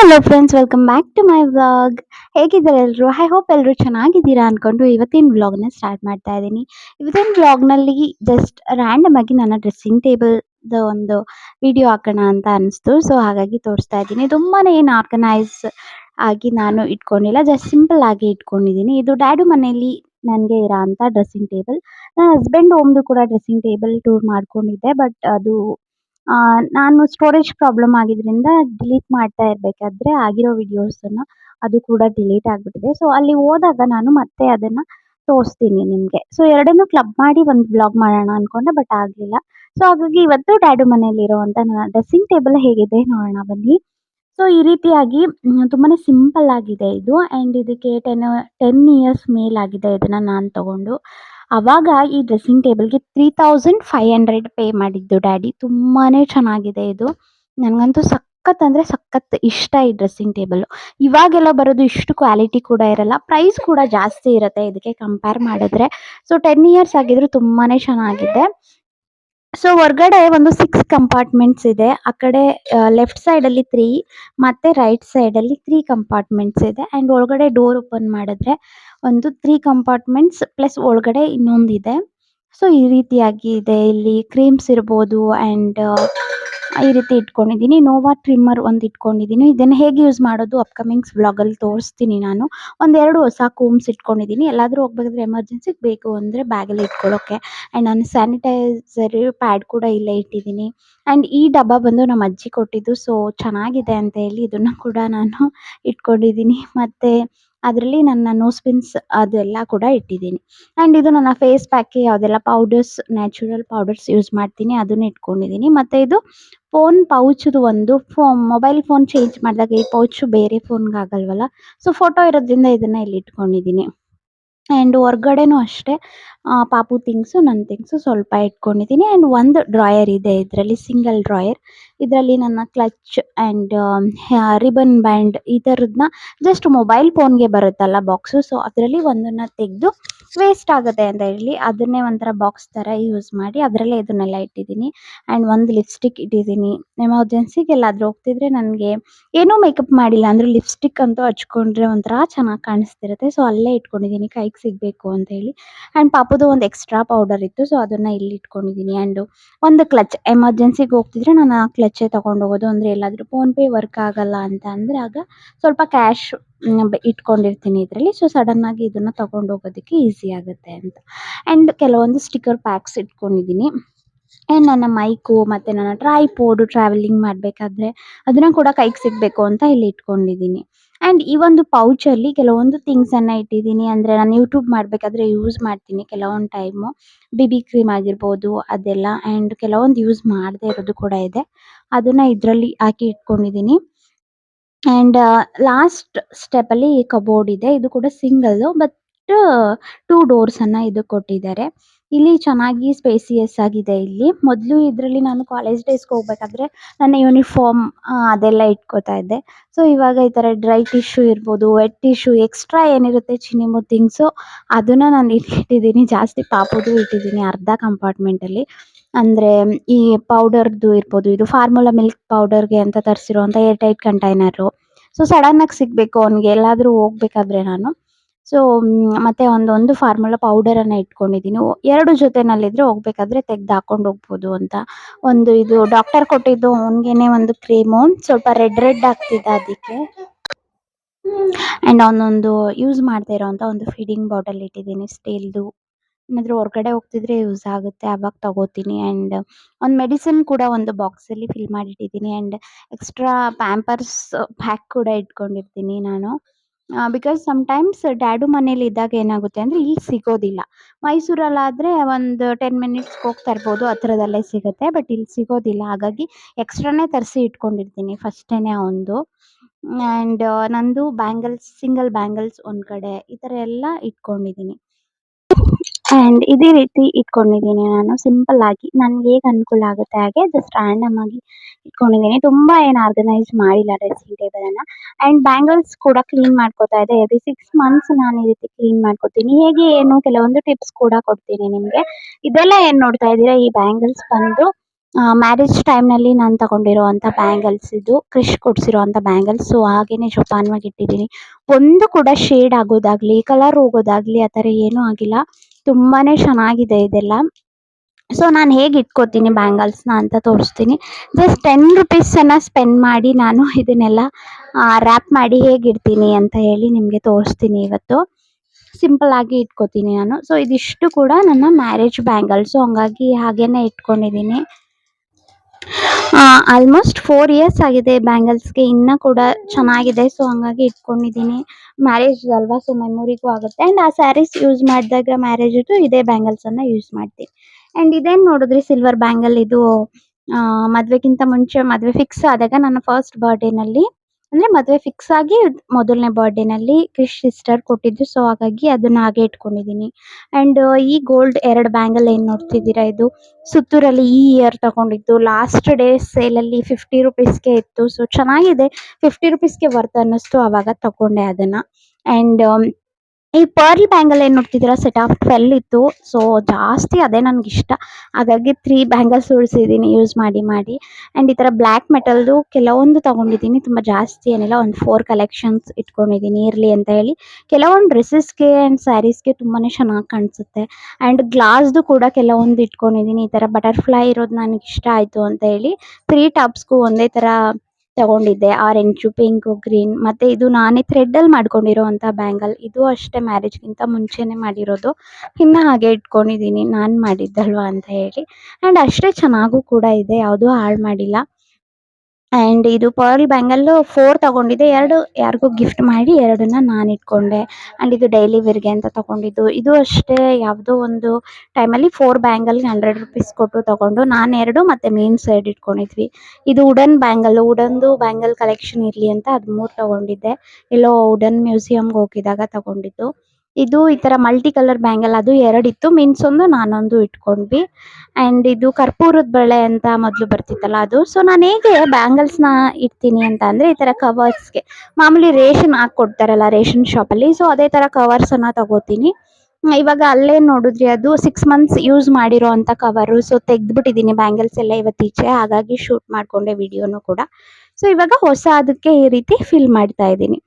Hello friends welcome back to my vlog ಹೇಗಿದ್ದಾರೆ ಎಲ್ಲರೂ I hope ಎಲ್ಲರೂ ಚೆನ್ನಾಗಿದ್ದೀರಾ ಅಂದ್ಕೊಂಡು ಇವತ್ತಿನ ವ್ಲಾಗ್ನ ಸ್ಟಾರ್ಟ್ ಮಾಡ್ತಾ ಇದ್ದೀನಿ. ಇವತ್ತಿನ ವ್ಲಾಗ್ನಲ್ಲಿ ಜಸ್ಟ್ ರ್ಯಾಂಡಮ್ ಆಗಿ ನನ್ನ ಡ್ರೆಸ್ಸಿಂಗ್ ಟೇಬಲ್ ಒಂದು ವಿಡಿಯೋ ಹಾಕೋಣ ಅಂತ ಅನಿಸ್ತು. ಸೊ ಹಾಗಾಗಿ ತೋರಿಸ್ತಾ ಇದ್ದೀನಿ. ತುಂಬಾ ಏನು ಆರ್ಗನೈಸ್ ಆಗಿ ನಾನು ಇಟ್ಕೊಂಡಿಲ್ಲ. ಜಸ್ಟ್ ಸಿಂಪಲ್ ಆಗಿ ಇಟ್ಕೊಂಡಿದ್ದೀನಿ. ಇದು ಡ್ಯಾಡು ಮನೆಯಲ್ಲಿ ನನಗೆ ಇರೋ ಅಂಥ ಡ್ರೆಸ್ಸಿಂಗ್ ಟೇಬಲ್ ನನ್ನ ಹಸ್ಬೆಂಡ್ ಹೋಮ್ದು ಕೂಡ ಡ್ರೆಸ್ಸಿಂಗ್ ಟೇಬಲ್ ಟೂರ್ ಮಾಡ್ಕೊಂಡಿದ್ದೆ ಬಟ್ ಅದು ನಾನು ಸ್ಟೋರೇಜ್ ಪ್ರಾಬ್ಲಮ್ ಆಗಿದ್ರಿಂದ ಡಿಲೀಟ್ ಮಾಡ್ತಾ ಇರಬೇಕಾದ್ರೆ ಆಗಿರೋ ವಿಡಿಯೋಸನ್ನು ಅದು ಕೂಡ ಡಿಲೀಟ್ ಆಗಿಬಿಟ್ಟಿದೆ. ಸೊ ಅಲ್ಲಿ ಹೋದಾಗ ನಾನು ಮತ್ತೆ ಅದನ್ನ ತೋರಿಸ್ತೀನಿ ನಿಮಗೆ. ಸೊ ಎರಡನ್ನೂ ಕ್ಲಬ್ ಮಾಡಿ ಒಂದು ಬ್ಲಾಗ್ ಮಾಡೋಣ ಅನ್ಕೊಂಡೆ ಬಟ್ ಆಗಲಿಲ್ಲ. ಸೊ ಹಾಗಾಗಿ ಇವತ್ತು ಡ್ಯಾಡು ಮನೆಯಲ್ಲಿರೋವಂಥ ನನ್ನ ಡ್ರೆಸ್ಸಿಂಗ್ ಟೇಬಲ್ ಹೇಗಿದೆ ನೋಡೋಣ ಬನ್ನಿ. ಸೊ ಈ ರೀತಿಯಾಗಿ ತುಂಬಾ ಸಿಂಪಲ್ ಆಗಿದೆ ಇದು. ಆ್ಯಂಡ್ ಇದಕ್ಕೆ ಟೆನ್ ಟೆನ್ ಇಯರ್ಸ್ ಮೇಲಾಗಿದೆ ಇದನ್ನ ನಾನು ತಗೊಂಡು. ಅವಾಗ ಈ ಡ್ರೆಸ್ಸಿಂಗ್ ಟೇಬಲ್ಗೆ three thousand five hundred pay ಮಾಡಿದ್ದು ಡ್ಯಾಡಿ. ತುಂಬಾ ಚೆನ್ನಾಗಿದೆ ಇದು. ನನಗಂತೂ ಸಖತ್ ಅಂದರೆ ಸಖತ್ ಇಷ್ಟ ಈ ಡ್ರೆಸ್ಸಿಂಗ್ ಟೇಬಲ್ ಇವಾಗೆಲ್ಲ ಬರೋದು ಇಷ್ಟು ಕ್ವಾಲಿಟಿ ಕೂಡ ಇರಲ್ಲ. ಪ್ರೈಸ್ ಕೂಡ ಜಾಸ್ತಿ ಇರುತ್ತೆ ಇದಕ್ಕೆ ಕಂಪೇರ್ ಮಾಡಿದ್ರೆ. ಸೊ ಟೆನ್ ಇಯರ್ಸ್ ಆಗಿದ್ರು ತುಂಬಾ ಚೆನ್ನಾಗಿದೆ. ಸೊ ಹೊರಗಡೆ ಒಂದು ಸಿಕ್ಸ್ ಕಂಪಾರ್ಟ್ಮೆಂಟ್ಸ್ ಇದೆ. ಆ ಕಡೆ ಲೆಫ್ಟ್ ಅಲ್ಲಿ ತ್ರೀ ಮತ್ತೆ ರೈಟ್ ಸೈಡ್ ಅಲ್ಲಿ ತ್ರೀ ಕಂಪಾರ್ಟ್ಮೆಂಟ್ಸ್ ಇದೆ. ಅಂಡ್ ಒಳಗಡೆ ಡೋರ್ ಓಪನ್ ಮಾಡಿದ್ರೆ ಒಂದು ತ್ರೀ ಕಂಪಾರ್ಟ್ಮೆಂಟ್ಸ್ ಪ್ಲಸ್ ಒಳಗಡೆ ಇನ್ನೊಂದಿದೆ. ಸೊ ಈ ರೀತಿಯಾಗಿ ಇದೆ. ಇಲ್ಲಿ ಕ್ರೀಮ್ಸ್ ಇರ್ಬೋದು ಆ್ಯಂಡ್ ಈ ರೀತಿ ಇಟ್ಕೊಂಡಿದ್ದೀನಿ. ನೋವಾ ಟ್ರಿಮ್ಮರ್ ಒಂದು ಇಟ್ಕೊಂಡಿದ್ದೀನಿ. ಇದನ್ನು ಹೇಗೆ ಯೂಸ್ ಮಾಡೋದು? ಅಪ್ಕಮಿಂಗ್ಸ್ ವ್ಲಾಗಲ್ಲಿ ತೋರಿಸ್ತೀನಿ ನಾನು. ಒಂದೆರಡು ಹೊಸ ಕೂಮ್ಸ್ ಇಟ್ಕೊಂಡಿದ್ದೀನಿ. ಎಲ್ಲಾದರೂ ಹೋಗ್ಬೇಕಾದ್ರೆ ಎಮರ್ಜೆನ್ಸಿಗೆ ಬೇಕು ಅಂದರೆ ಬ್ಯಾಗಲ್ಲಿ ಇಟ್ಕೊಳ್ಳೋಕ್ಕೆ ಆ್ಯಂಡ್ ನಾನು ಸ್ಯಾನಿಟೈಸರ್ ಪ್ಯಾಡ್ ಕೂಡ ಇಲ್ಲೇ ಇಟ್ಟಿದ್ದೀನಿ. ಆ್ಯಂಡ್ ಈ ಡಬ್ಬ ಬಂದು ನಮ್ಮ ಅಜ್ಜಿ ಕೊಟ್ಟಿದ್ದು. ಸೊ ಚೆನ್ನಾಗಿದೆ ಅಂತ ಹೇಳಿ ಇದನ್ನು ಕೂಡ ನಾನು ಇಟ್ಕೊಂಡಿದ್ದೀನಿ. ಮತ್ತು ಅದರಲ್ಲಿ ನನ್ನ ನೋಸ್ ಪಿನ್ಸ್ ಅದೆಲ್ಲ ಕೂಡ ಇಟ್ಟಿದ್ದೀನಿ. ಆ್ಯಂಡ್ ಇದು ನನ್ನ ಫೇಸ್ ಪ್ಯಾಕ್ಗೆ ಯಾವುದೆಲ್ಲ ಪೌಡರ್ಸ್ ನ್ಯಾಚುರಲ್ ಪೌಡರ್ಸ್ ಯೂಸ್ ಮಾಡ್ತೀನಿ, ಅದನ್ನು ಇಟ್ಕೊಂಡಿದ್ದೀನಿ. ಮತ್ತು ಇದು ಫೋನ್ ಪೌಚ್ದು ಒಂದು ಫೋ ಮೊಬೈಲ್ ಫೋನ್ ಚೇಂಜ್ ಮಾಡಿದಾಗ ಈ ಪೌಚು ಬೇರೆ ಫೋನ್ಗೆ ಆಗಲ್ವಲ್ಲ? ಸೊ ಫೋಟೋ ಇರೋದ್ರಿಂದ ಇದನ್ನು ಇಲ್ಲಿ ಇಟ್ಕೊಂಡಿದ್ದೀನಿ. ಆ್ಯಂಡ್ ಹೊರ್ಗಡೆನೂ ಅಷ್ಟೇ ಪಾಪು ಥಿಂಗ್ಸು ನನ್ನ ಥಿಂಗ್ಸು ಸ್ವಲ್ಪ ಇಟ್ಕೊಂಡಿದ್ದೀನಿ. ಆ್ಯಂಡ್ ಒಂದು ಡ್ರಾಯರ್ ಇದೆ ಇದರಲ್ಲಿ ಸಿಂಗಲ್ ಡ್ರಾಯರ್ ಇದರಲ್ಲಿ ನನ್ನ ಕ್ಲಚ್ ಆ್ಯಂಡ್ ರಿಬನ್ ಬ್ಯಾಂಡ್ ಈ ಥರದನ್ನ ಜಸ್ಟ್ ಮೊಬೈಲ್ ಫೋನ್ಗೆ ಬರುತ್ತಲ್ಲ ಬಾಕ್ಸು ಸೊ ಅದರಲ್ಲಿ ಒಂದನ್ನು ತೆಗೆದು ವೇಸ್ಟ್ ಆಗುತ್ತೆ ಅಂತ ಹೇಳಿ ಅದನ್ನೇ ಒಂಥರ ಬಾಕ್ಸ್ ಥರ ಯೂಸ್ ಮಾಡಿ ಅದರಲ್ಲೇ ಇದನ್ನೆಲ್ಲ ಇಟ್ಟಿದ್ದೀನಿ. ಆ್ಯಂಡ್ ಒಂದು ಲಿಪ್ಸ್ಟಿಕ್ ಇಟ್ಟಿದ್ದೀನಿ. ಎಮರ್ಜೆನ್ಸಿಗೆ ಎಲ್ಲಾದರೂ ಹೋಗ್ತಿದ್ರೆ ನನಗೆ ಏನೂ ಮೇಕಪ್ ಮಾಡಿಲ್ಲ. ಅಂದರೆ ಲಿಪ್ಸ್ಟಿಕ್ ಅಂತೂ ಹಚ್ಕೊಂಡ್ರೆ ಒಂಥರ ಚೆನ್ನಾಗಿ ಕಾಣಿಸ್ತಿರುತ್ತೆ. ಸೊ ಅಲ್ಲೇ ಇಟ್ಕೊಂಡಿದ್ದೀನಿ. ಕೈಗೆ ಸಿಗಬೇಕು ಅಂತ ಹೇಳಿ. ಆ್ಯಂಡ್ ಪಾಪುದು ಒಂದು ಎಕ್ಸ್ಟ್ರಾ ಪೌಡರ್ ಇತ್ತು. ಸೊ ಅದನ್ನು ಇಲ್ಲಿ ಇಟ್ಕೊಂಡಿದ್ದೀನಿ. ಆ್ಯಂಡ್ ಒಂದು ಕ್ಲಚ್ ಎಮರ್ಜೆನ್ಸಿಗೆ ಹೋಗ್ತಿದ್ರೆ ನಾನು ಆ ಕ್ಲಚ್ಚೇ ತೊಗೊಂಡು ಹೋಗೋದು. ಅಂದರೆ ಎಲ್ಲಾದರೂ ಫೋನ್ಪೇ ವರ್ಕ್ ಆಗಲ್ಲ ಅಂತ ಅಂದರೆ ಆಗ ಸ್ವಲ್ಪ ಕ್ಯಾಶ್ ಇಟ್ಕೊಂಡಿರ್ತೀನಿ ಇದರಲ್ಲಿ. ಸೊ ಸಡನ್ನಾಗಿ ಇದನ್ನು ತಗೊಂಡು ಹೋಗೋದಕ್ಕೆ ಈಸಿ ಆಗುತ್ತೆ ಅಂತ. ಆ್ಯಂಡ್ ಕೆಲವೊಂದು ಸ್ಟಿಕ್ಕರ್ ಪ್ಯಾಕ್ಸ್ ಇಟ್ಕೊಂಡಿದ್ದೀನಿ ಆ್ಯಂಡ್ ನನ್ನ ಮೈಕು ಮತ್ತು ನನ್ನ ಟ್ರೈಪೋಡು ಟ್ರಾವೆಲಿಂಗ್ ಮಾಡಬೇಕಾದ್ರೆ ಅದನ್ನು ಕೂಡ ಕೈಗೆ ಸಿಗಬೇಕು ಅಂತ ಇಲ್ಲಿ ಇಟ್ಕೊಂಡಿದ್ದೀನಿ ಆ್ಯಂಡ್ ಈ ಒಂದು ಪೌಚಲ್ಲಿ ಕೆಲವೊಂದು ಥಿಂಗ್ಸನ್ನು ಇಟ್ಟಿದ್ದೀನಿ ಅಂದರೆ ನಾನು ಯೂಟ್ಯೂಬ್ ಮಾಡಬೇಕಾದ್ರೆ ಯೂಸ್ ಮಾಡ್ತೀನಿ ಕೆಲವೊಂದು ಟೈಮು ಬಿಬಿ ಕ್ರೀಮ್ ಆಗಿರ್ಬೋದು, ಅದೆಲ್ಲ. ಆ್ಯಂಡ್ ಕೆಲವೊಂದು ಯೂಸ್ ಮಾಡದೇ ಇರೋದು ಕೂಡ ಇದೆ. ಅದನ್ನು ಇದರಲ್ಲಿ ಹಾಕಿ ಇಟ್ಕೊಂಡಿದ್ದೀನಿ ಆ್ಯಂಡ್ ಲಾಸ್ಟ್ ಸ್ಟೆಪ್ ಅಲ್ಲಿ ಕಬೋರ್ಡ್ ಇದೆ. ಇದು ಕೂಡ ಸಿಂಗಲ್ ಬಟ್ ಟೂ ಅನ್ನ ಇದು ಕೊಟ್ಟಿದ್ದಾರೆ. ಇಲ್ಲಿ ಚೆನ್ನಾಗಿ ಸ್ಪೇಸಿಯಸ್ ಆಗಿದೆ ಇಲ್ಲಿ. ಮೊದಲು ಇದರಲ್ಲಿ ನಾನು ಕಾಲೇಜ್ ಡೇಸ್ಗೆ ಹೋಗ್ಬೇಕಾದ್ರೆ ನನ್ನ ಯೂನಿಫಾರ್ಮ್ ಅದೆಲ್ಲ ಇಟ್ಕೋತಾ ಇದ್ದೆ. ಸೊ ಇವಾಗ ಈ ತರ ಡ್ರೈ ಟಿಶ್ಯೂ ಇರ್ಬೋದು ವೆಟ್ ಟಿಶ್ಯೂ ಎಕ್ಸ್ಟ್ರಾ ಏನಿರುತ್ತೆ ಚಿನಿಮು ಥಿಂಗ್ಸು ಅದನ್ನ ನಾನು ಇಲ್ಲಿ ಇಟ್ಟಿದ್ದೀನಿ. ಜಾಸ್ತಿ ಪಾಪುದು ಇಟ್ಟಿದ್ದೀನಿ ಅರ್ಧ ಕಂಪಾರ್ಟ್ಮೆಂಟಲ್ಲಿ ಅಂದರೆ ಈ ಪೌಡರ್ದು ಇರ್ಬೋದು, ಇದು ಫಾರ್ಮುಲಾ ಮಿಲ್ಕ್ ಪೌಡರ್ಗೆ ಅಂತ ತರಿಸಿರುವಂಥ ಏರ್ ಟೈಟ್ ಕಂಟೈನರು ಸೊ ಸಡನ್ನಾಗಿ ಸಿಗಬೇಕು ಅವ್ನಿಗೆ, ಎಲ್ಲಾದರೂ ಹೋಗ್ಬೇಕಾದ್ರೆ ನಾನು. ಸೊ ಮತ್ತು ಒಂದೊಂದು ಫಾರ್ಮುಲಾ ಪೌಡರನ್ನು ಇಟ್ಕೊಂಡಿದ್ದೀನಿ ಎರಡು ಜೊತೆನಲ್ಲಿದ್ದರೆ ಹೋಗ್ಬೇಕಾದ್ರೆ ತೆಗ್ದು ಹಾಕೊಂಡು ಹೋಗ್ಬೋದು ಅಂತ ಒಂದು ಇದು ಡಾಕ್ಟರ್ ಕೊಟ್ಟಿದ್ದು ಅವ್ನಿಗೆನೆ ಒಂದು ಕ್ರೀಮು ಸ್ವಲ್ಪ ರೆಡ್ ರೆಡ್ ಆಗ್ತಿದೆ ಅದಕ್ಕೆ. ಆ್ಯಂಡ್ ಅವನೊಂದು ಯೂಸ್ ಮಾಡ್ತಾ ಇರೋವಂಥ ಒಂದು ಫೀಡಿಂಗ್ ಬಾಟಲ್ ಇಟ್ಟಿದ್ದೀನಿ ಸ್ಟೀಲ್ದು ಏನಾದರೂ ಹೊರಗಡೆ ಹೋಗ್ತಿದ್ರೆ ಯೂಸ್ ಆಗುತ್ತೆ ಆವಾಗ ತಗೋತೀನಿ. ಆ್ಯಂಡ್ ಒಂದು ಮೆಡಿಸಿನ್ ಕೂಡ ಒಂದು ಬಾಕ್ಸಲ್ಲಿ ಫಿಲ್ ಮಾಡಿ ಇಟ್ಟಿದ್ದೀನಿ ಆ್ಯಂಡ್ ಎಕ್ಸ್ಟ್ರಾ ಪ್ಯಾಂಪರ್ಸ್ ಪ್ಯಾಕ್ ಕೂಡ ಇಟ್ಕೊಂಡಿರ್ತೀನಿ ನಾನು. ಬಿಕಾಸ್ ಸಮ್ಟೈಮ್ಸ್ ಡ್ಯಾಡು ಮನೇಲಿ ಇದ್ದಾಗ ಏನಾಗುತ್ತೆ ಅಂದರೆ ಇಲ್ಲಿ ಸಿಗೋದಿಲ್ಲ. ಮೈಸೂರಲ್ಲಾದರೆ ಒಂದು ಟೆನ್ ಮಿನಿಟ್ಸ್ಗೆ ಹೋಗಿ ತರ್ಬೋದು ಹತ್ರದಲ್ಲೇ ಸಿಗುತ್ತೆ. ಬಟ್ ಇಲ್ಲಿ ಸಿಗೋದಿಲ್ಲ. ಹಾಗಾಗಿ ಎಕ್ಸ್ಟ್ರಾನೇ ತರಿಸಿ ಇಟ್ಕೊಂಡಿರ್ತೀನಿ ಫಸ್ಟೇನೆ ಒಂದು. ಆ್ಯಂಡ್ ನಂದು ಬ್ಯಾಂಗಲ್ಸ್ ಸಿಂಗಲ್ ಬ್ಯಾಂಗಲ್ಸ್ ಒಂದು ಕಡೆ ಈ ಥರ ಎಲ್ಲ ಇಟ್ಕೊಂಡಿದ್ದೀನಿ. ಆ್ಯಂಡ್ ಇದೇ ರೀತಿ ಇಟ್ಕೊಂಡಿದ್ದೀನಿ ನಾನು. ಸಿಂಪಲ್ ಆಗಿ ನನಗೆ ಹೇಗೆ ಅನುಕೂಲ ಆಗುತ್ತೆ ಹಾಗೆ ಜಸ್ಟ್ ರ್ಯಾಂಡಮ್ ಆಗಿ ಇಟ್ಕೊಂಡಿದ್ದೀನಿ. ತುಂಬಾ ಏನು ಆರ್ಗನೈಸ್ ಮಾಡಿಲ್ಲ ಡ್ರೆಸ್ಸಿಂಗ್ ಅನ್ನ. ಆ್ಯಂಡ್ ಬ್ಯಾಂಗಲ್ಸ್ ಕೂಡ ಕ್ಲೀನ್ ಮಾಡ್ಕೋತಾ ಇದ್ದೆ. ಎವ್ರಿ ಸಿಕ್ಸ್ ಮಂತ್ಸ್ ನಾನು ಈ ರೀತಿ ಕ್ಲೀನ್ ಮಾಡ್ಕೋತೀನಿ. ಹೇಗೆ ಏನು ಕೆಲವೊಂದು ಟಿಪ್ಸ್ ಕೂಡ ಕೊಡ್ತೀನಿ ನಿಮಗೆ. ಇದೆಲ್ಲ ಏನು ನೋಡ್ತಾ ಇದ್ದೀರಾ? ಈ ಬ್ಯಾಂಗಲ್ಸ್ ಬಂದು ಮ್ಯಾರೇಜ್ ಟೈಮ್ನಲ್ಲಿ ನಾನು ತಗೊಂಡಿರುವಂಥ ಬ್ಯಾಂಗಲ್ಸ್ ಇದು ಕ್ರಿಶ್ ಕೊಡ್ಸಿರುವಂತ ಬ್ಯಾಂಗಲ್ಸ್ ಸೊ ಹಾಗೇನೆ ಜೋಪಾನವಾಗಿ ಇಟ್ಟಿದ್ದೀನಿ. ಒಂದು ಕೂಡ ಶೇಡ್ ಆಗೋದಾಗ್ಲಿ ಕಲರ್ ಹೋಗೋದಾಗ್ಲಿ, ಆ ಥರ ಏನೂ ಆಗಿಲ್ಲ. ತುಂಬಾ ಚೆನ್ನಾಗಿದೆ ಇದೆಲ್ಲ. ಸೊ ನಾನು ಹೇಗೆ ಇಟ್ಕೋತೀನಿ ಬ್ಯಾಂಗಲ್ಸ್ನ ಅಂತ ತೋರಿಸ್ತೀನಿ. ಜಸ್ಟ್ ಟೆನ್ ರುಪೀಸನ್ನು ಸ್ಪೆಂಡ್ ಮಾಡಿ ನಾನು ಇದನ್ನೆಲ್ಲ ರ್ಯಾಪ್ ಮಾಡಿ ಹೇಗೆ ಇಡ್ತೀನಿ ಅಂತ ಹೇಳಿ ನಿಮಗೆ ತೋರಿಸ್ತೀನಿ ಇವತ್ತು. ಸಿಂಪಲ್ ಆಗಿ ಇಟ್ಕೋತೀನಿ ನಾನು. ಸೊ ಇದಿಷ್ಟು ಕೂಡ ನನ್ನ ಮ್ಯಾರೇಜ್ ಬ್ಯಾಂಗಲ್ಸು. ಹಂಗಾಗಿ ಹಾಗೇನೆ ಇಟ್ಕೊಂಡಿದ್ದೀನಿ. ಆಲ್ಮೋಸ್ಟ್ ಫೋರ್ ಇಯರ್ಸ್ ಆಗಿದೆ ಬ್ಯಾಂಗಲ್ಸ್ಗೆ ಇನ್ನೂ ಕೂಡ ಚೆನ್ನಾಗಿದೆ ಸೊ ಹಂಗಾಗಿ ಇಟ್ಕೊಂಡಿದ್ದೀನಿ. ಮ್ಯಾರೇಜ್ ಅಲ್ವಾ ಸೊ ಮೆಮೊರಿಗೂ ಆಗುತ್ತೆ. ಆ್ಯಂಡ್ ಆ ಸ್ಯಾರೀಸ್ ಯೂಸ್ ಮಾಡಿದಾಗ ಮ್ಯಾರೇಜಿದು ಇದೇ ಬ್ಯಾಂಗಲ್ಸನ್ನು ಯೂಸ್ ಮಾಡ್ತೀನಿ ಆ್ಯಂಡ್ ಇದೇನು ನೋಡಿದ್ರಿ ಸಿಲ್ವರ್ ಬ್ಯಾಂಗಲ್ ಇದು ಮದುವೆಗಿಂತ ಮುಂಚೆ ಮದುವೆ ಫಿಕ್ಸ್ ಆದಾಗ ನನ್ನ ಫಸ್ಟ್ ಬರ್ಡೇನಲ್ಲಿ ಅಂದರೆ ಮದುವೆ ಫಿಕ್ಸ್ ಆಗಿ ಮೊದಲನೇ ಬರ್ಡೇನಲ್ಲಿ ಕ್ರಿಶ್ ಸಿಸ್ಟರ್ ಕೊಟ್ಟಿದ್ದು. ಸೊ ಹಾಗಾಗಿ ಅದನ್ನ ಹಾಗೆ ಇಟ್ಕೊಂಡಿದ್ದೀನಿ ಆ್ಯಂಡ್ ಈ ಗೋಲ್ಡ್ ಎರಡು ಬ್ಯಾಂಗಲ್ ಏನು ನೋಡ್ತಿದ್ದೀರಾ ಇದು? ಸುತ್ತೂರಲ್ಲಿ ಈ ಇಯರ್ ತಗೊಂಡಿದ್ದು. ಲಾಸ್ಟ್ ಡೇ ಸೇಲಲ್ಲಿ ಫಿಫ್ಟಿ ರುಪೀಸ್ಗೆ ಇತ್ತು. ಸೊ ಚೆನ್ನಾಗಿದೆ. ಫಿಫ್ಟಿ ರುಪೀಸ್ಗೆ ವರ್ತ್ ಅನ್ನಿಸ್ತು ಆವಾಗ ತಗೊಂಡೆ ಅದನ್ನು. ಆ್ಯಂಡ್ ಈ ಪರ್ಲ್ ಬ್ಯಾಂಗಲ್ ಏನು ನೋಡ್ತಿದ್ದೀರಾ? ಸೆಟ್ ಆಫ್ ಟ್ವೆಲ್ ಇತ್ತು. ಸೊ ಜಾಸ್ತಿ ಅದೇ ನನಗೆ ಇಷ್ಟ ಹಾಗಾಗಿ ತ್ರೀ ಬ್ಯಾಂಗಲ್ಸ್ ಉಳಿಸಿದ್ದೀನಿ ಯೂಸ್ ಮಾಡಿ ಮಾಡಿ. ಆ್ಯಂಡ್ ಈ ಥರ ಬ್ಲ್ಯಾಕ್ ಮೆಟಲ್ದು ಕೆಲವೊಂದು ತಗೊಂಡಿದ್ದೀನಿ. ತುಂಬ ಜಾಸ್ತಿ ಏನಿಲ್ಲ, ಒಂದು ಫೋರ್ ಕಲೆಕ್ಷನ್ಸ್ ಇಟ್ಕೊಂಡಿದ್ದೀನಿ ಇರಲಿ ಅಂತ ಹೇಳಿ. ಕೆಲವೊಂದು ಡ್ರೆಸ್ಸಸ್ಗೆ ಆ್ಯಂಡ್ ಸ್ಯಾರೀಸ್ಗೆ ತುಂಬಾ ಚೆನ್ನಾಗಿ ಕಾಣಿಸುತ್ತೆ. ಆ್ಯಂಡ್ ಗ್ಲಾಸ್ದು ಕೂಡ ಕೆಲವೊಂದು ಇಟ್ಕೊಂಡಿದ್ದೀನಿ. ಈ ಥರ ಬಟರ್ಫ್ಲೈ ಇರೋದು ನನಗೆ ಇಷ್ಟ ಆಯಿತು ಅಂತ ಹೇಳಿ. ತ್ರೀ ಟಾಪ್ಸ್ಗೂ ಒಂದೇ ಥರ ತಗೊಂಡಿದ್ದೆ ಆರೆಂಜು ಪಿಂಕು ಗ್ರೀನ್ ಮತ್ತು ಇದು ನಾನೇ ಥ್ರೆಡ್ಡಲ್ಲಿ ಮಾಡ್ಕೊಂಡಿರೋವಂಥ ಬ್ಯಾಂಗಲ್ ಇದು ಅಷ್ಟೇ ಮ್ಯಾರೇಜ್ಗಿಂತ ಮುಂಚೆನೆ ಮಾಡಿರೋದು. ಇನ್ನ ಹಾಗೆ ಇಟ್ಕೊಂಡಿದ್ದೀನಿ. ನಾನು ಮಾಡಿದ್ದಲ್ವಾ ಅಂತ ಹೇಳಿ. ಆ್ಯಂಡ್ ಅಷ್ಟೇ ಚೆನ್ನಾಗೂ ಕೂಡ ಇದೆ. ಯಾವುದೂ ಹಾಳು ಮಾಡಿಲ್ಲ. ಆ್ಯಂಡ್ ಇದು ಪರ್ಲ್ ಬ್ಯಾಂಗಲ್ ಫೋರ್ ತಗೊಂಡಿದ್ದೆ. ಎರಡು ಯಾರಿಗೂ ಗಿಫ್ಟ್ ಮಾಡಿ ಎರಡನ್ನ ನಾನು ಇಟ್ಕೊಂಡೆ. ಅಂಡ್ ಇದು ಡೈಲಿ ವಿರ್ಗೆ ಅಂತ ತಗೊಂಡಿದ್ದು. ಇದು ಅಷ್ಟೇ ಯಾವುದೋ ಒಂದು ಟೈಮ್ ಅಲ್ಲಿ ಫೋರ್ ಬ್ಯಾಂಗಲ್ಗೆ ಹಂಡ್ರೆಡ್ ರುಪೀಸ್ ಕೊಟ್ಟು ತಗೊಂಡು ನಾನು ಎರಡು ಮತ್ತೆ ಮೇನ್ ಸೈಡ್ ಇಟ್ಕೊಂಡಿದ್ವಿ. ಇದು ವುಡನ್ ಬ್ಯಾಂಗಲ್ ವುಡನ್ದು ಬ್ಯಾಂಗಲ್ ಕಲೆಕ್ಷನ್ ಇರಲಿ ಅಂತ ಅದು ಮೂರು ತಗೊಂಡಿದ್ದೆ. ಎಲ್ಲೋ ವುಡನ್ ಮ್ಯೂಸಿಯಮ್ಗೆ ಹೋಗಿದಾಗ ತಗೊಂಡಿದ್ದು. ಇದು ಈ ತರ ಮಲ್ಟಿ ಕಲರ್ ಬ್ಯಾಂಗಲ್ ಅದು ಎರಡು ಇತ್ತು ಮೀನ್ಸ್ ಒಂದು ನಾನೊಂದು ಇಟ್ಕೊಂಡ್ವಿ. ಅಂಡ್ ಇದು ಕರ್ಪೂರದ ಬಳೆ ಅಂತ ಮೊದಲು ಬರ್ತಿತ್ತಲ್ಲ ಅದು. ಸೊ ನಾನು ಹೇಗೆ ಬ್ಯಾಂಗಲ್ಸ್ನ ಇಡ್ತೀನಿ ಅಂತ ಅಂದ್ರೆ ಈ ತರ ಕವರ್ಸ್ಗೆ. ಮಾಮೂಲಿ ರೇಷನ್ ಹಾಕಿ ಕೊಡ್ತಾರಲ್ಲ ರೇಷನ್ ಅಲ್ಲಿ. ಸೊ ಅದೇ ತರ ಕವರ್ಸ್ ಅನ್ನ ತಗೋತೀನಿ. ಇವಾಗ ಅಲ್ಲೇ ನೋಡಿದ್ರಿ ಅದು ಸಿಕ್ಸ್ ಮಂತ್ಸ್ ಯೂಸ್ ಮಾಡಿರೋ ಅಂತ ಕವರು ಸೊ ತೆಗೆದ್ಬಿಟ್ಟಿದ್ದೀನಿ ಬ್ಯಾಂಗಲ್ಸ್ ಎಲ್ಲ ಇವತ್ತೀಚೆ ಹಾಗಾಗಿ ಶೂಟ್ ಮಾಡ್ಕೊಂಡೆ ವಿಡಿಯೋನು ಕೂಡ. ಸೊ ಇವಾಗ ಹೊಸ ಅದಕ್ಕೆ ಈ ರೀತಿ ಫಿಲ್ ಮಾಡ್ತಾ ಇದ್ದೀನಿ.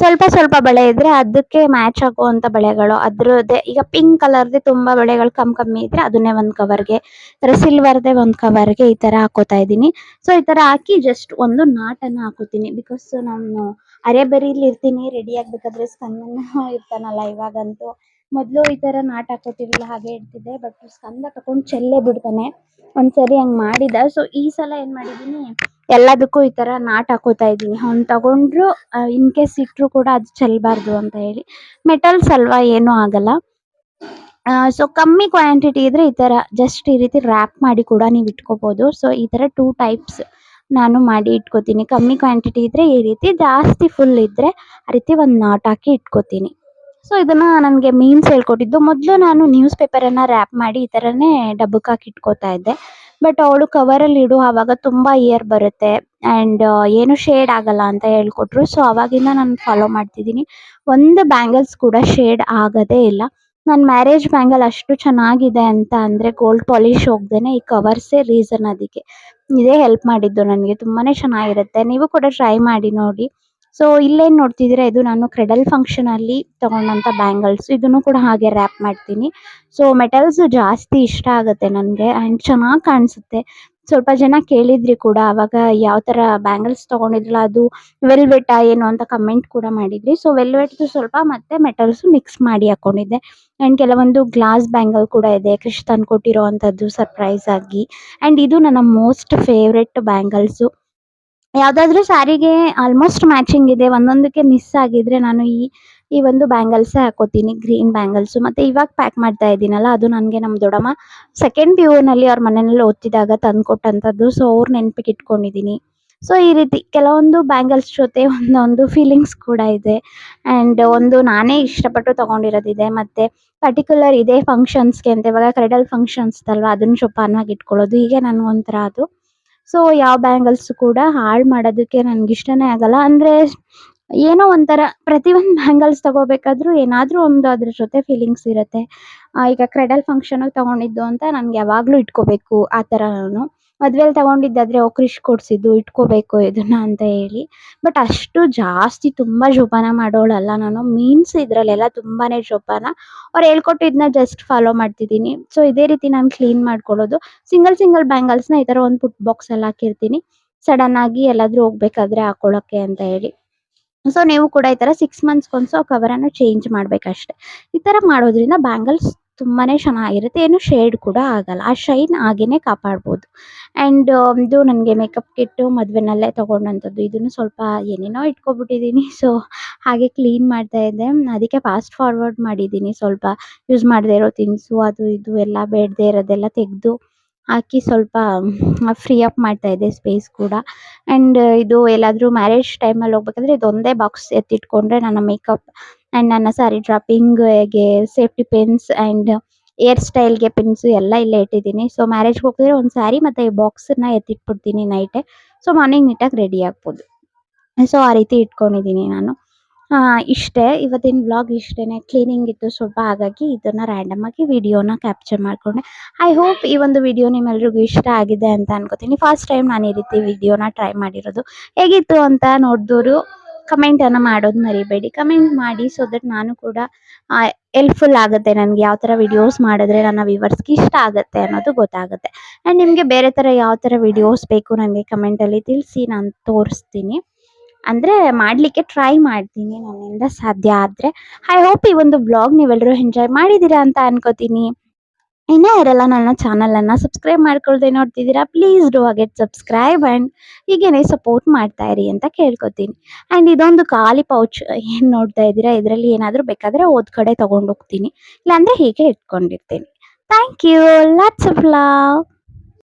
ಸ್ವಲ್ಪ ಸ್ವಲ್ಪ ಬಳೆ ಇದ್ರೆ ಅದಕ್ಕೆ ಮ್ಯಾಚ್ ಆಗುವಂಥ ಬಳೆಗಳು. ಅದ್ರದ್ದೇ ಈಗ ಪಿಂಕ್ ಕಲರ್ದೇ ತುಂಬಾ ಬಳೆಗಳು ಕಮ್ಮಿ ಕಮ್ಮಿ ಇದ್ರೆ ಅದನ್ನೇ ಒಂದು ಕವರ್ಗೆ ಥರ ಸಿಲ್ವರ್ದೇ ಒಂದು ಕವರ್ಗೆ ಈ ತರ ಹಾಕೋತಾ ಇದ್ದೀನಿ. ಸೊ ಈ ತರ ಹಾಕಿ ಜಸ್ಟ್ ಒಂದು ನಾಟನ್ನು ಹಾಕೋತೀನಿ. ಬಿಕಾಸ್ ನಾನು ಅರೆಬರೀಲಿ ಇರ್ತೀನಿ ರೆಡಿ ಆಗಬೇಕಾದ್ರೆ ಸ್ಕಂದನ ಇರ್ತಾನಲ್ಲ ಇವಾಗಂತೂ. ಮೊದಲು ಈ ತರ ನಾಟ್ ಹಾಕೋತಿರ್ಲಿಲ್ಲ ಹಾಗೆ ಇರ್ತಿದ್ದೆ ಬಟ್ ಸ್ಕಂದ ತಗೊಂಡು ಚೆಲ್ಲೇ ಬಿಡ್ತಾನೆ. ಒಂದ್ ಒಂದ್ಸರಿ ಹಂಗ್ ಮಾಡಿದ. ಸೊ ಈ ಸಲ ಏನು ಮಾಡಿದೀನಿ, ಎಲ್ಲದಕ್ಕೂ ಈ ತರ ನಾಟ್ ಹಾಕೋತಾ ಇದ್ದೀನಿ. ಅವ್ನ್ ತಗೊಂಡ್ರು ಇನ್ ಕೇಸ್ ಇಟ್ರು ಕೂಡ ಅದು ಚೆಲ್ಲಬಾರ್ದು ಅಂತ ಹೇಳಿ. ಮೆಟಲ್ಸ್ ಅಲ್ವಾ ಏನು ಆಗಲ್ಲ. ಸೊ ಕಮ್ಮಿ ಕ್ವಾಂಟಿಟಿ ಇದ್ರೆ ಈ ತರ ಜಸ್ಟ್ ಈ ರೀತಿ ರ್ಯಾಪ್ ಮಾಡಿ ಕೂಡ ನೀವು ಇಟ್ಕೋಬೋದು. ಸೊ ಈ ತರ ಟೂ ಟೈಪ್ಸ್ ನಾನು ಮಾಡಿ ಇಟ್ಕೋತೀನಿ. ಕಮ್ಮಿ ಕ್ವಾಂಟಿಟಿ ಇದ್ರೆ ಈ ರೀತಿ, ಜಾಸ್ತಿ ಫುಲ್ ಇದ್ರೆ ಆ ರೀತಿ ಒಂದು ನಾಟ್ ಹಾಕಿ ಇಟ್ಕೋತೀನಿ. ಸೊ ಇದನ್ನು ನನಗೆ ಮೀನ್ಸ್ ಹೇಳ್ಕೊಟ್ಟಿದ್ದು. ಮೊದಲು ನಾನು ನ್ಯೂಸ್ ಪೇಪರನ್ನು ರ್ಯಾಪ್ ಮಾಡಿ ಈ ಥರನೇ ಡಬ್ಬಕ್ಕೆ ಹಾಕಿ ಇಟ್ಕೋತಾ ಇದ್ದೆ. ಬಟ್ ಅವಳು ಕವರಲ್ಲಿ ಇಡು, ಆವಾಗ ತುಂಬ ಇಯರ್ ಬರುತ್ತೆ. ಆ್ಯಂಡ್ ಏನು ಶೇಡ್ ಆಗಲ್ಲ ಅಂತ ಹೇಳ್ಕೊಟ್ರು. ಸೊ ಅವಾಗಿಂದ ನಾನು ಫಾಲೋ ಮಾಡ್ತಿದ್ದೀನಿ. ಒಂದು ಬ್ಯಾಂಗಲ್ಸ್ ಕೂಡ ಶೇಡ್ ಆಗದೇ ಇಲ್ಲ. ನನ್ನ ಮ್ಯಾರೇಜ್ ಬ್ಯಾಂಗಲ್ ಅಷ್ಟು ಚೆನ್ನಾಗಿದೆ ಅಂತ ಅಂದರೆ ಗೋಲ್ಡ್ ಪಾಲಿಶ್ ಹೋಗ್ದೇ ಈ ಕವರ್ಸೇ ರೀಸನ್ ಅದಕ್ಕೆ. ಇದೇ ಹೆಲ್ಪ್ ಮಾಡಿದ್ದು ನನಗೆ. ತುಂಬಾ ಚೆನ್ನಾಗಿರುತ್ತೆ. ನೀವು ಕೂಡ ಟ್ರೈ ಮಾಡಿ ನೋಡಿ. ಸೊ ಇಲ್ಲೇನ್ ನೋಡ್ತಿದ್ದೀರಾ, ಇದು ನಾನು ಕ್ರೆಡಲ್ ಫಂಕ್ಷನ್ ಅಲ್ಲಿ ತಗೊಂಡಂತ ಬ್ಯಾಂಗಲ್ಸ್ ಇದನ್ನು ಕೂಡ ಹಾಗೆ ರ್ಯಾಪ್ ಮಾಡ್ತೀನಿ. ಸೊ ಮೆಟಲ್ಸ್ ಜಾಸ್ತಿ ಇಷ್ಟ ಆಗುತ್ತೆ ನನಗೆ ಅಂಡ್ ಚೆನ್ನಾಗಿ ಕಾಣಿಸುತ್ತೆ. ಸ್ವಲ್ಪ ಜನ ಕೇಳಿದ್ರಿ ಕೂಡ, ಅವಾಗ ಯಾವ ತರ ಬ್ಯಾಂಗಲ್ಸ್ ತಗೊಂಡಿದ್ರಲ್ಲ, ಅದು ವೆಲ್ವೆಟಾ ಏನು ಅಂತ ಕಮೆಂಟ್ ಕೂಡ ಮಾಡಿದ್ರಿ. ಸೊ ವೆಲ್ವೆಟ್ದು ಸ್ವಲ್ಪ ಮತ್ತೆ ಮೆಟಲ್ಸ್ ಮಿಕ್ಸ್ ಮಾಡಿ ಹಾಕೊಂಡಿದ್ದೆ. ಅಂಡ್ ಕೆಲವೊಂದು ಗ್ಲಾಸ್ ಬ್ಯಾಂಗಲ್ ಕೂಡ ಇದೆ ಕ್ರಿಶ್ ತಂದು ಕೊಟ್ಟಿರೋ ಅಂತದ್ದು ಸರ್ಪ್ರೈಸ್ ಆಗಿ. ಅಂಡ್ ಇದು ನನ್ನ ಮೋಸ್ಟ್ ಫೇವ್ರೆಟ್ ಬ್ಯಾಂಗಲ್ಸು ಯಾವುದಾದ್ರೂ ಸ್ಯಾರಿಗೆ ಆಲ್ಮೋಸ್ಟ್ ಮ್ಯಾಚಿಂಗ್ ಇದೆ. ಒಂದೊಂದಕ್ಕೆ ಮಿಸ್ ಆಗಿದ್ರೆ ನಾನು ಈ ಈ ಒಂದು ಬ್ಯಾಂಗಲ್ಸೇ ಹಾಕೋತೀನಿ ಗ್ರೀನ್ ಬ್ಯಾಂಗಲ್ಸು ಮತ್ತು ಇವಾಗ ಪ್ಯಾಕ್ ಮಾಡ್ತಾ ಇದ್ದೀನಲ್ಲ, ಅದು ನನಗೆ ನಮ್ಮ ದೊಡ್ಡಮ್ಮ ಸೆಕೆಂಡ್ ಪಿ ಯುನಲ್ಲಿ ಅವ್ರ ಮನೆಯಲ್ಲಿ ಓದ್ತಿದ್ದಾಗ ತಂದುಕೊಟ್ಟಂಥದ್ದು. ಸೊ ಅವ್ರ ನೆನಪಿಗೆ ಇಟ್ಕೊಂಡಿದ್ದೀನಿ ಸೊ ಈ ರೀತಿ ಕೆಲವೊಂದು ಬ್ಯಾಂಗಲ್ಸ್ ಜೊತೆ ಒಂದೊಂದು ಫೀಲಿಂಗ್ಸ್ ಕೂಡ ಇದೆ. ಆ್ಯಂಡ್ ಒಂದು ನಾನೇ ಇಷ್ಟಪಟ್ಟು ತೊಗೊಂಡಿರೋದಿದೆ. ಮತ್ತು ಪರ್ಟಿಕ್ಯುಲರ್ ಇದೇ ಫಂಕ್ಷನ್ಸ್ಗೆ ಅಂತ, ಇವಾಗ ಕ್ರೆಡಲ್ ಫಂಕ್ಷನ್ಸ್ ಅಲ್ವಾ ಅದನ್ನು ಜೋಪಾನವಾಗಿ ಇಟ್ಕೊಳ್ಳೋದು. ಹೀಗೆ ನನಗೊಂಥರ ಅದು. ಸೊ ಯಾವ ಬ್ಯಾಂಗಲ್ಸ್ ಕೂಡ ಹಾಳು ಮಾಡೋದಕ್ಕೆ ನನಗೆ ಇಷ್ಟನೇ ಆಗಲ್ಲ. ಅಂದರೆ ಏನೋ ಒಂಥರ ಪ್ರತಿಯೊಂದು ಬ್ಯಾಂಗಲ್ಸ್ ತಗೋಬೇಕಾದ್ರೂ ಏನಾದ್ರೂ ಒಂದು ಅದ್ರ ಜೊತೆ ಫೀಲಿಂಗ್ಸ್ ಇರುತ್ತೆ. ಈಗ ಕ್ರೆಡಲ್ ಫಂಕ್ಷನ್ ತಗೊಂಡಿದ್ದು ಅಂತ ನನ್ಗೆ ಯಾವಾಗ್ಲೂ ಇಟ್ಕೋಬೇಕು, ಆ ಥರ ನಾನು ಮದ್ವೆಲಿ ತಗೊಂಡಿದ್ದಾದ್ರೆ ಓ ಕ್ರಿಶ್ ಕೊಡ್ಸಿದ್ದು, ಇಟ್ಕೋಬೇಕು ಇದನ್ನ ಅಂತ ಹೇಳಿ. ಬಟ್ ಅಷ್ಟು ಜಾಸ್ತಿ ತುಂಬಾ ಜೋಪಾನ ಮಾಡೋಳಲ್ಲ ನಾನು. ಮೀನ್ಸ್ ಇದ್ರಲ್ಲೆಲ್ಲ ತುಂಬಾನೇ ಜೋಪಾನ ಅವ್ರು ಹೇಳ್ಕೊಟ್ಟಿದ್ನ ಜಸ್ಟ್ ಫಾಲೋ ಮಾಡ್ತಿದ್ದೀನಿ. ಸೊ ಇದೇ ರೀತಿ ನಾನು ಕ್ಲೀನ್ ಮಾಡ್ಕೊಳ್ಳೋದು. ಸಿಂಗಲ್ ಸಿಂಗಲ್ ಬ್ಯಾಂಗಲ್ಸ್ನ ಈ ಥರ ಒಂದು ಪುಟ್ ಬಾಕ್ಸ್ ಅಲ್ಲಿ ಹಾಕಿರ್ತೀನಿ. ಸಡನ್ ಆಗಿ ಎಲ್ಲಾದ್ರೂ ಹೋಗ್ಬೇಕಾದ್ರೆ ಹಾಕೊಳಕ್ಕೆ ಅಂತ ಹೇಳಿ. ಸೊ ನೀವು ಕೂಡ ಈ ತರ ಸಿಕ್ಸ್ ಮಂತ್ಸ್ ಸೊ ಕವರ್ ಅನ್ನು ಚೇಂಜ್ ಮಾಡ್ಬೇಕಷ್ಟೇ. ಈ ತರ ಮಾಡೋದ್ರಿಂದ ಬ್ಯಾಂಗಲ್ಸ್ ತುಂಬಾನೇ ಚೆನ್ನಾಗಿರುತ್ತೆ. ಏನು ಶೇಡ್ ಕೂಡ ಆಗಲ್ಲ. ಆ ಶೈನ್ ಹಾಗೇನೆ ಕಾಪಾಡ್ಬೋದು. ಅಂಡ್ ಇದು ನನಗೆ ಮೇಕಪ್ ಕಿಟ್ಟು ಮದುವೆನಲ್ಲೇ ತೊಗೊಂಡಂಥದ್ದು. ಇದನ್ನು ಸ್ವಲ್ಪ ಏನೇನೋ ಇಟ್ಕೊಬಿಟ್ಟಿದ್ದೀನಿ ಸೊ ಹಾಗೆ ಕ್ಲೀನ್ ಮಾಡ್ತಾ ಇದ್ದೆ. ಅದಕ್ಕೆ ಫಾಸ್ಟ್ ಫಾರ್ವರ್ಡ್ ಮಾಡಿದ್ದೀನಿ ಸ್ವಲ್ಪ ಯೂಸ್ ಮಾಡದೇ ಇರೋ ತಿನಿಸು ಅದು ಇದು ಎಲ್ಲ ಬೇಡದೇ ಇರೋದೆಲ್ಲ ತೆಗೆದು ಹಾಕಿ ಸ್ವಲ್ಪ ಫ್ರೀ ಅಪ್ ಮಾಡ್ತಾ ಇದ್ದೆ ಸ್ಪೇಸ್ ಕೂಡ. ಅಂಡ್ ಇದು ಎಲ್ಲಾದರೂ ಮ್ಯಾರೇಜ್ ಟೈಮಲ್ಲಿ ಹೋಗ್ಬೇಕಂದ್ರೆ ಇದೊಂದೇ ಬಾಕ್ಸ್ ಎತ್ತಿಟ್ಕೊಂಡ್ರೆ ನನ್ನ ಮೇಕಪ್ ಅಂಡ್ ನನ್ನ ಸ್ಯಾರಿ ಡ್ರಾಪಿಂಗ್ಗೆ ಸೇಫ್ಟಿ ಪಿನ್ಸ್ ಅಂಡ್ ಹೇರ್ ಸ್ಟೈಲ್ಗೆ ಪಿನ್ಸ್ ಎಲ್ಲ ಇಲ್ಲೇ ಇಟ್ಟಿದ್ದೀನಿ. ಸೊ ಮ್ಯಾರೇಜ್ಗೆ ಹೋಗಿದ್ರೆ ಒಂದು ಸ್ಯಾರಿ ಮತ್ತೆ ಈ ಬಾಕ್ಸನ್ನ ಎತ್ತಿಟ್ಬಿಡ್ತೀನಿ ನೈಟ್ ಸೊ ಮಾರ್ನಿಂಗ್ ನೀಟಾಗಿ ರೆಡಿ ಆಗ್ಬೋದು. ಸೊ ಆ ರೀತಿ ಇಟ್ಕೊಂಡಿದ್ದೀನಿ ನಾನು. ಇಷ್ಟೇ. ಇವತ್ತಿನ ಬ್ಲಾಗ್ ಇಷ್ಟೇನೆ. ಕ್ಲೀನಿಂಗ್ ಇತ್ತು ಸ್ವಲ್ಪ ಹಾಗಾಗಿ ಇದನ್ನ ರ್ಯಾಂಡಮ್ ಆಗಿ ವಿಡಿಯೋನ ಕ್ಯಾಪ್ಚರ್ ಮಾಡ್ಕೊಂಡೆ. ಐ ಹೋಪ್ ಈ ಒಂದು ವಿಡಿಯೋ ನಿಮ್ಮೆಲ್ರಿಗೂ ಇಷ್ಟ ಆಗಿದೆ ಅಂತ ಅನ್ಕೋತೀನಿ. ಫಸ್ಟ್ ಟೈಮ್ ನಾನು ಈ ರೀತಿ ವಿಡಿಯೋನ ಟ್ರೈ ಮಾಡಿರೋದು. ಹೇಗಿತ್ತು ಅಂತ ನೋಡಿದವರು ಕಮೆಂಟ್ ಅನ್ನ ಮಾಡೋದು ಮರಿಬೇಡಿ. ಕಮೆಂಟ್ ಮಾಡಿ ಸೊ ದಟ್ ನಾನು ಕೂಡ ಹೆಲ್ಪ್ಫುಲ್ ಆಗುತ್ತೆ ನನಗೆ ಯಾವ ಥರ ವಿಡಿಯೋಸ್ ಮಾಡಿದ್ರೆ ನನ್ನ ವ್ಯೂವರ್ಸ್ಗೆ ಇಷ್ಟ ಆಗುತ್ತೆ ಅನ್ನೋದು ಗೊತ್ತಾಗುತ್ತೆ. ಆ್ಯಂಡ್ ನಿಮಗೆ ಬೇರೆ ಥರ ಯಾವ ಥರ ವಿಡಿಯೋಸ್ ಬೇಕು ನನಗೆ ಕಮೆಂಟಲ್ಲಿ ತಿಳಿಸಿ ನಾನು ತೋರಿಸ್ತೀನಿ. ಅಂದರೆ ಮಾಡಲಿಕ್ಕೆ ಟ್ರೈ ಮಾಡ್ತೀನಿ ನನ್ನಿಂದ ಸಾಧ್ಯ ಆದರೆ. ಐ ಹೋಪ್ ಈ ಒಂದು ಬ್ಲಾಗ್ ನೀವೆಲ್ಲರೂ ಎಂಜಾಯ್ ಮಾಡಿದ್ದೀರಾ ಅಂತ ಅನ್ಕೋತೀನಿ. ಇನ್ನೂ ಯಾರೆಲ್ಲ ನನ್ನ ಚಾನಲನ್ನು ಸಬ್ಸ್ಕ್ರೈಬ್ ಮಾಡ್ಕೊಳ್ದೆ ನೋಡ್ತಿದ್ದೀರಾ ಪ್ಲೀಸ್ ಡೂ ಅಗೆಟ್ ಸಬ್ಸ್ಕ್ರೈಬ್ ಆ್ಯಂಡ್ ಹೀಗೇನೆ ಸಪೋರ್ಟ್ ಮಾಡ್ತಾ ಇರಿ ಅಂತ ಕೇಳ್ಕೊತೀನಿ. ಆ್ಯಂಡ್ ಇದೊಂದು ಖಾಲಿ ಪೌಚ್ ಏನು ನೋಡ್ತಾ ಇದ್ದೀರಾ, ಇದರಲ್ಲಿ ಏನಾದರೂ ಬೇಕಾದರೆ ಓದ್ ಕಡೆ ತೊಗೊಂಡೋಗ್ತೀನಿ ಇಲ್ಲಾಂದರೆ ಹೀಗೆ ಇಟ್ಕೊಂಡಿರ್ತೀನಿ. Thank you lots of love